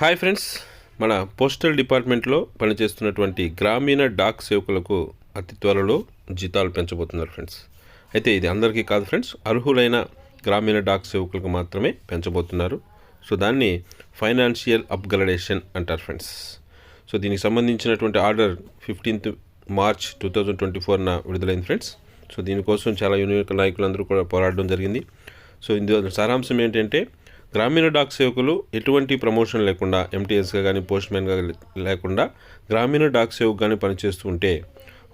Hi friends మన postal డిపార్ట్మెంట్లో పనిచేస్తున్నటువంటి గ్రామీణ డాక్ సేవకులకు అతి త్వరలో జీతాలు పెంచబోతున్నారు ఫ్రెండ్స్ అయితే ఇది అందరికీ కాదు ఫ్రెండ్స్ అర్హులైన గ్రామీణ డాక్ సేవకులకు మాత్రమే పెంచబోతున్నారు. సో దాన్ని ఫైనాన్షియల్ అప్గ్రేడేషన్ అంటారు ఫ్రెండ్స్ సో దీనికి సంబంధించినటువంటి order fifteenth March two thousand twenty ఫోర్న విడుదలైంది ఫ్రెండ్స్ సో దీనికోసం చాలా యూనియన్ నాయకులందరూ కూడా పోరాడడం జరిగింది. సో ఇందులో సారాంశం ఏంటంటే గ్రామీణ డాక్ సేవకులు ఎటువంటి ప్రమోషన్ లేకుండా ఎంటీఎస్గా కానీ పోస్ట్మెన్గా లేకుండా గ్రామీణ డాక్ సేవకు కానీ పనిచేస్తూ ఉంటే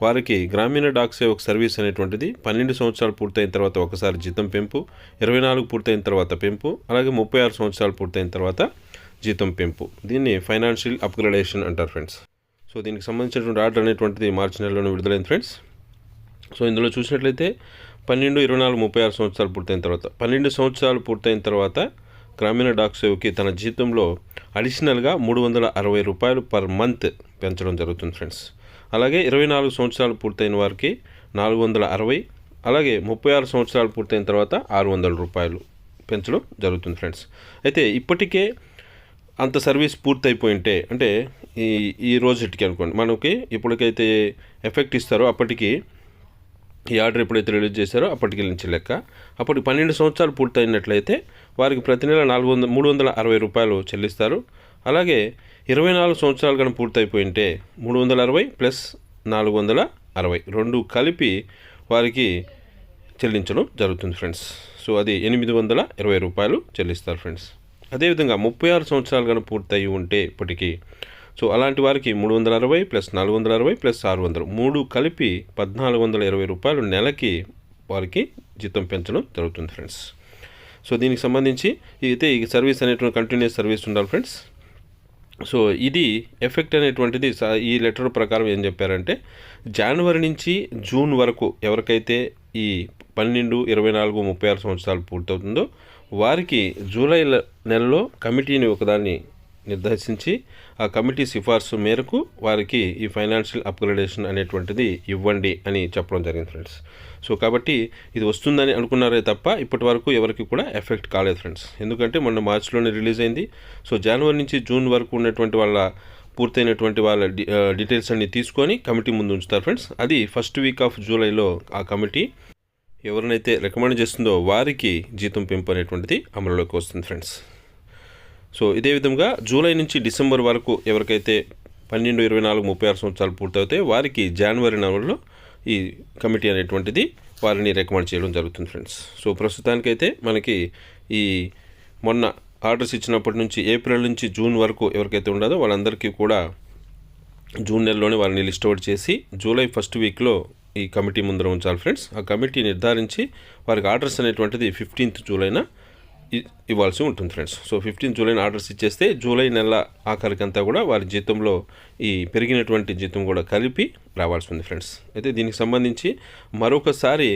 వారికి గ్రామీణ డాక్ సేవకు సర్వీస్ అనేటువంటిది పన్నెండు సంవత్సరాలు పూర్తయిన తర్వాత ఒకసారి జీతం పెంపు ఇరవై నాలుగు పూర్తయిన తర్వాత పెంపు అలాగే ముప్పై ఆరు సంవత్సరాలు పూర్తయిన తర్వాత జీతం పెంపు. దీన్ని ఫైనాన్షియల్ అప్గ్రేడేషన్ అంటారు ఫ్రెండ్స్. సో దీనికి సంబంధించినటువంటి ఆర్డర్ అనేటువంటిది మార్చి నెలలోనే విడుదలైంది ఫ్రెండ్స్. సో ఇందులో చూసినట్లయితే పన్నెండు ఇరవై నాలుగు ముప్పై ఆరు సంవత్సరాలు పూర్తయిన తర్వాత పన్నెండు సంవత్సరాలు పూర్తయిన తర్వాత గ్రామీణ డాక్ సేవకి తన జీతంలో అడిషనల్గా మూడు వందల అరవై రూపాయలు పర్ మంత్ పెంచడం జరుగుతుంది ఫ్రెండ్స్. అలాగే ఇరవై నాలుగు సంవత్సరాలు పూర్తయిన వారికి నాలుగు వందల అరవై అలాగే ముప్పై ఆరు సంవత్సరాలు పూర్తయిన తర్వాత ఆరు వందల రూపాయలు పెంచడం జరుగుతుంది ఫ్రెండ్స్. అయితే ఇప్పటికే అంత సర్వీస్ పూర్తయిపోయింటే అంటే ఈ ఈ రోజుటికి అనుకోండి మనకి ఇప్పటికైతే ఎఫెక్ట్ ఇస్తారో అప్పటికి ఈ ఆర్డర్ ఎప్పుడైతే రిలీజ్ చేశారో అప్పటికి నుంచి లెక్క. అప్పటికి పన్నెండు సంవత్సరాలు పూర్తయినట్లయితే వారికి ప్రతి నెల నాలుగు వందల మూడు వందల అరవై రూపాయలు చెల్లిస్తారు. అలాగే ఇరవై నాలుగు సంవత్సరాలు కానీ పూర్తయిపోయి ఉంటే మూడు వందల అరవై ప్లస్ నాలుగు వందల అరవై రెండు కలిపి వారికి చెల్లించడం జరుగుతుంది ఫ్రెండ్స్. సో అది ఎనిమిది వందల ఇరవై రూపాయలు చెల్లిస్తారు ఫ్రెండ్స్. అదేవిధంగా ముప్పై ఆరు సంవత్సరాలు కానీ పూర్తయి ఉంటే ఇప్పటికీ సో అలాంటి వారికి మూడు వందల అరవై ప్లస్ నాలుగు వందల అరవై ప్లస్ ఆరు వందలు. మూడు కలిపి పద్నాలుగు వందల ఇరవై రూపాయలు నెలకి వారికి జీతం పెంచడం జరుగుతుంది ఫ్రెండ్స్. సో దీనికి సంబంధించి అయితే ఈ సర్వీస్ అనేటువంటి కంటిన్యూస్ సర్వీస్ ఉండాలి ఫ్రెండ్స్. సో ఇది ఎఫెక్ట్ అనేటువంటిది స- ఈ లెటర్ ప్రకారం ఏం చెప్పారంటే జనవరి నుంచి జూన్ వరకు ఎవరికైతే ఈ పన్నెండు ఇరవై నాలుగు ముప్పై ఆరు సంవత్సరాలు పూర్తవుతుందో వారికి జూలై నెలలో కమిటీని ఒకదాన్ని నిర్దేశించి ఆ కమిటీ సిఫార్సు మేరకు వారికి ఈ ఫైనాన్షియల్ అప్గ్రేడేషన్ అనేటువంటిది ఇవ్వండి అని చెప్పడం జరిగింది ఫ్రెండ్స్. సో కాబట్టి ఇది వస్తుందని అనుకున్నారే తప్ప ఇప్పటి వరకు ఎవరికి కూడా ఎఫెక్ట్ కాలేదు ఫ్రెండ్స్. ఎందుకంటే మొన్న మార్చిలోనే రిలీజ్ అయింది. సో జనవరి నుంచి జూన్ వరకు ఉన్నటువంటి వాళ్ళ పూర్తయినటువంటి వాళ్ళ డీటెయిల్స్ అన్ని తీసుకొని కమిటీ ముందు ఉంచుతారు ఫ్రెండ్స్. అది ఫస్ట్ వీక్ ఆఫ్ జూలైలో ఆ కమిటీ ఎవరినైతే రికమెండ్ చేస్తుందో వారికి జీతం పెంపు అనేటువంటిది అమలులోకి వస్తుంది ఫ్రెండ్స్. సో ఇదే విధంగా జూలై నుంచి డిసెంబర్ వరకు ఎవరికైతే పన్నెండు ఇరవై నాలుగు ముప్పై ఆరు సంవత్సరాలు పూర్తవుతాయి వారికి జనవరి నెలలో ఈ కమిటీ అనేటువంటిది వారిని రికమెండ్ చేయడం జరుగుతుంది ఫ్రెండ్స్. సో ప్రస్తుతానికైతే మనకి ఈ మొన్న ఆర్డర్స్ ఇచ్చినప్పటి నుంచి ఏప్రిల్ నుంచి జూన్ వరకు ఎవరికైతే ఉండదో వాళ్ళందరికీ కూడా జూన్ నెలలోనే వారిని లిస్ట్ అవుట్ చేసి జూలై ఫస్ట్ వీక్లో ఈ కమిటీ ముందర ఉంచాలి ఫ్రెండ్స్. ఆ కమిటీ నిర్ధారించి వారికి ఆర్డర్స్ అనేటువంటిది ఫిఫ్టీన్త్ జూలైన ఇవ్వాల్సి ఉంటుంది ఫ్రెండ్స్. సో ఫిఫ్టీన్ జూలైని ఆర్డర్స్ ఇచ్చేస్తే జూలై నెల ఆఖరికంతా కూడా వారి జీతంలో ఈ పెరిగినటువంటి జీతం కూడా కలిపి రావాల్సి ఉంది ఫ్రెండ్స్. అయితే దీనికి సంబంధించి మరొకసారి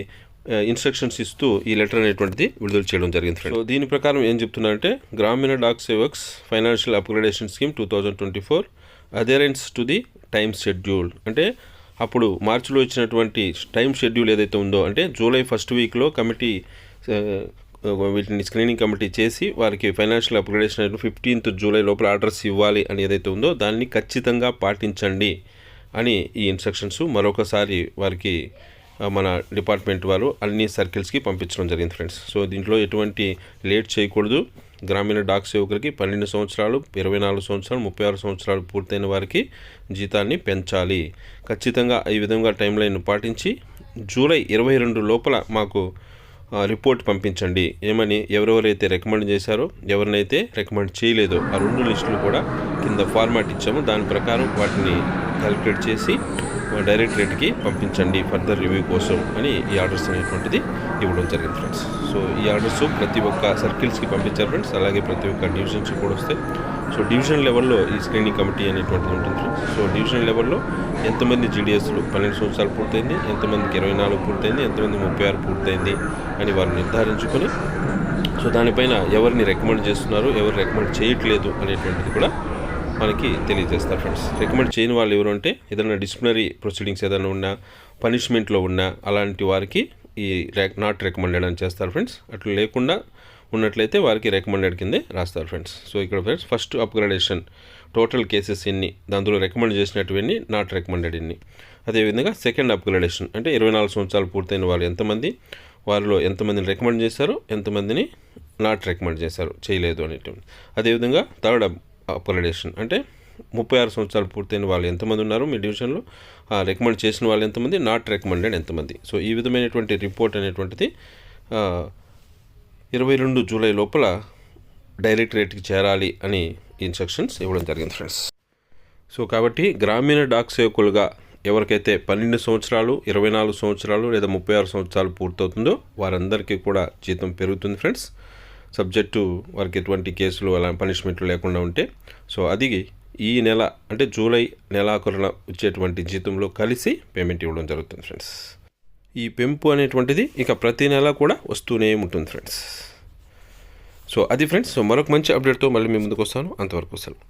ఇన్స్ట్రక్షన్స్ ఇస్తూ ఈ లెటర్ అనేటువంటిది విడుదల చేయడం జరిగింది ఫ్రెండ్స్. సో దీని ప్రకారం ఏం చెప్తున్నారంటే Gramin Dak Sevaks financial upgradation scheme two thousand twenty four adherence to the time schedule. అంటే అప్పుడు మార్చిలో ఇచ్చినటువంటి టైం షెడ్యూల్ ఏదైతే ఉందో అంటే జూలై ఫస్ట్ వీక్లో కమిటీ వీటిని స్క్రీనింగ్ కమిటీ చేసి వారికి ఫైనాన్షియల్ అప్గ్రేడేషన్ ఫిఫ్టీన్త్ జూలై లోపల ఆర్డర్స్ ఇవ్వాలి అని ఏదైతే ఉందో దాన్ని ఖచ్చితంగా పాటించండి అని ఈ ఇన్స్ట్రక్షన్స్ మరొకసారి వారికి మన డిపార్ట్మెంట్ వారు అన్ని సర్కిల్స్కి పంపించడం జరిగింది ఫ్రెండ్స్ సో దీంట్లో ఎటువంటి లేట్ చేయకూడదు. గ్రామీణ డాక్ సేవకులకి పన్నెండు సంవత్సరాలు ఇరవై నాలుగు సంవత్సరాలు ముప్పై ఆరు సంవత్సరాలు పూర్తయిన వారికి జీతాన్ని పెంచాలి. ఖచ్చితంగా ఈ విధంగా టైం లైన్ పాటించి జూలై ఇరవై రెండు లోపల మాకు రిపోర్ట్ పంపించండి. ఏమని ఎవరెవరైతే రికమెండ్ చేశారో ఎవరినైతే రికమెండ్ చేయలేదో ఆ రెండు లిస్టులు కూడా కింద ఫార్మాట్ ఇచ్చాము. దాని ప్రకారం వాటిని క్యాలిక్యులేట్ చేసి మా డైరెక్టరేట్కి పంపించండి ఫర్దర్ రివ్యూ కోసం అని ఈ ఆర్డర్స్ అనేటువంటిది ఇవ్వడం జరిగింది ఫ్రెండ్స్. సో ఈ ఆర్డర్స్ ప్రతి ఒక్క సర్కిల్స్కి పంపించారు ఫ్రెండ్స్. అలాగే ప్రతి ఒక్క డివిజన్స్కి కూడా వస్తాయి. సో డివిజన్ లెవెల్లో ఈ స్క్రీనింగ్ కమిటీ అనేటువంటిది ఉంటుంది. సో డివిజన్ లెవెల్లో ఎంతమంది జీడిఎస్లు పన్నెండు సంవత్సరాలు పూర్తయింది ఎంతమందికి ఇరవై నాలుగు పూర్తయింది ఎంతమంది ముప్పై ఆరు పూర్తయింది అని వారు నిర్ధారించుకొని సో దానిపైన ఎవరిని రికమెండ్ చేస్తున్నారు ఎవరు రికమెండ్ చేయట్లేదు అనేటువంటిది కూడా మనకి తెలియజేస్తారు ఫ్రెండ్స్ రికమెండ్ చేయని వాళ్ళు ఎవరు అంటే ఏదైనా డిసిప్లినరీ ప్రొసీడింగ్స్ ఏదైనా ఉన్నా పనిష్మెంట్లో ఉన్నా అలాంటి వారికి ఈ నాట్ రికమెండెడ్ అని చేస్తారు ఫ్రెండ్స్ అట్లా లేకుండా ఉన్నట్లయితే వారికి రికమెండెడ్ కిందే రాస్తారు ఫ్రెండ్స్ సో ఇక్కడ friends first upgradation total cases ఎన్ని దాంట్లో రికమెండ్ చేసినటువన్నీ నాట్ రికమెండెడ్ ఎన్ని అదేవిధంగా సెకండ్ అప్గ్రేడేషన్ అంటే ఇరవై నాలుగు సంవత్సరాలు పూర్తయిన వాళ్ళు ఎంతమంది వారిలో ఎంతమందిని రికమెండ్ చేశారు ఎంతమందిని నాట్ రికమెండ్ చేశారు చేయలేదు అనేటువంటి అదేవిధంగా థర్డ్ అప్ అప్గ్రేడేషన్ అంటే ముప్పై ఆరు సంవత్సరాలు పూర్తయిన వాళ్ళు ఎంతమంది ఉన్నారు మీ డివిజన్లో రికమెండ్ చేసిన వాళ్ళు ఎంతమంది నాట్ రికమెండెడ్ ఎంతమంది. సో ఈ విధమైనటువంటి రిపోర్ట్ అనేటువంటిది ఇరవై రెండు జూలై లోపల డైరెక్టరేట్కి చేరాలి అని ఇన్స్ట్రక్షన్స్ ఇవ్వడం జరిగింది ఫ్రెండ్స్. సో కాబట్టి గ్రామీణ డాక్ సేవకులుగా ఎవరికైతే పన్నెండు సంవత్సరాలు ఇరవై నాలుగు సంవత్సరాలు లేదా ముప్పై ఆరు సంవత్సరాలు పూర్తవుతుందో వారందరికీ కూడా జీతం పెరుగుతుంది ఫ్రెండ్స్. సబ్జెక్టు వారికి ఎటువంటి కేసులు అలా పనిష్మెంట్లు లేకుండా ఉంటే. సో అది ఈ నెల అంటే జూలై నెలాఖరున వచ్చేటువంటి జీతంలో కలిసి పేమెంట్ ఇవ్వడం జరుగుతుంది ఫ్రెండ్స్. ఈ పెంపు అనేటువంటిది ఇక ప్రతి నెల కూడా వస్తూనే ఉంటుంది ఫ్రెండ్స్ సో అది ఫ్రెండ్స్ సో మరొక మంచి అప్డేట్తో మళ్ళీ మీ ముందుకు వస్తాను. అంతవరకు సెలవు.